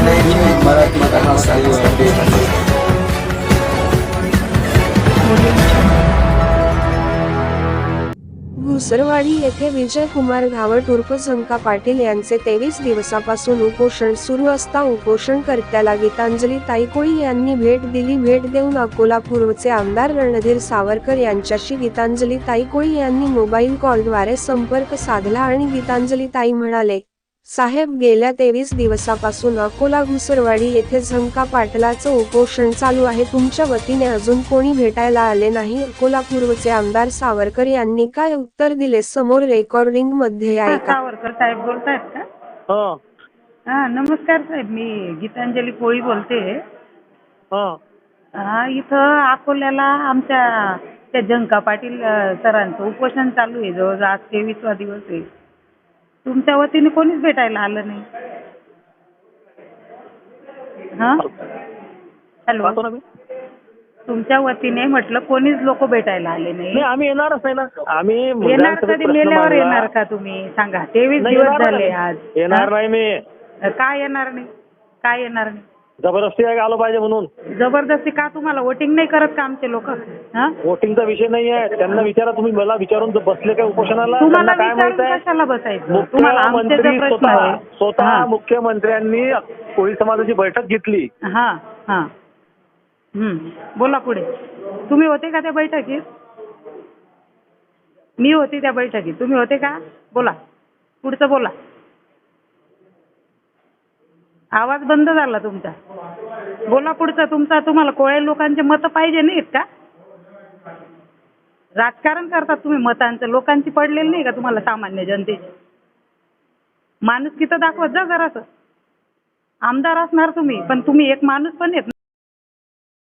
अभिनय साहित्य घुसरवाडी येथे विजय कुमार धावट उर्फ झंका पाटील यांचे तेवीस दिवसापासून उपोषण सुरू असता उपोषणकर्त्याला गीतांजली ताईकोळी यांनी भेट दिली. भेट देऊन अकोला पूर्वचे आमदार रणधीर सावरकर यांच्याशी गीतांजली ताईकोळी यांनी मोबाईल कॉलद्वारे संपर्क साधला आणि गीतांजली ताई म्हणाले साहेब गेल्या तेवीस दिवसापासून अकोला घुसरवाडी येथे झंका पाटलाचं उपोषण चालू आहे. तुमच्या वतीने अजून कोणी भेटायला आले नाही? अकोला पूर्वचे आमदार सावरकर यांनी काय उत्तर दिले? समोर रेकॉर्डिंगमध्ये ऐका सावरकर साहेब बोलतायत का? हा. हा नमस्कार साहेब. मी गीतांजली कोळी बोलते. हा. हा इथं अकोल्याला आमच्या त्या जंका पाटील अ, सरांचं उपोषण चालू आहे. जवळजवळ आज तेवीसवा दिवस आहे. तुमच्या वतीने कोणीच भेटायला आलं नाही. हा? हॅलो. पाहतो ना मी. तुमच्या वतीने म्हटलं कोणीच लोक भेटायला आले नाही. नाही आम्ही येणारच नाही ना. आम्ही येणार कधी? प्रश्न मेल्यावर मांडला. येणार का तुम्ही? सांगा. तेवीस नाही, दिवस येणार झाले नाही. आज. येणार? नाही मी. काय येणार नाही? काय येणार नाही? जबरदस्ती आहे का आलो पाहिजे म्हणून? जबरदस्ती का तुम्हाला? वोटिंग नाही करत का आमचे लोक? वोटिंगचा विषय नाही आहे त्यांना विचारा तुम्ही. मला विचारून जर बसले काय उपोषणाला? तुम्हाला त्यांना काय माहीत विचारून आहे? कशाला बसायचं? तुम्हाला आमचे मुख्यमंत्री जर प्रश्न स्वतः आहे स्वतः हा. मुख्यमंत्र्यांनी कोळी समाजाची बैठक घेतली. हा हा. हम्म. बोला पुढे. तुम्ही होते का त्या बैठकीत? मी होती त्या बैठकीत. तुम्ही होते का? बोला. पुढचं बोला. आवाज बंद झाला तुमचा. बोला पुढचा तुमचा तुम्हाला कोळ्या लोकांचे मतं पाहिजे नाहीत का? राजकारण करतात तुम्ही मतांचं. लोकांची पडलेली नाही का तुम्हाला सामान्य जनतेची? माणूस किती दाखवत जा जरासं. आमदार असणार तुम्ही पण तुम्ही एक माणूस पण येत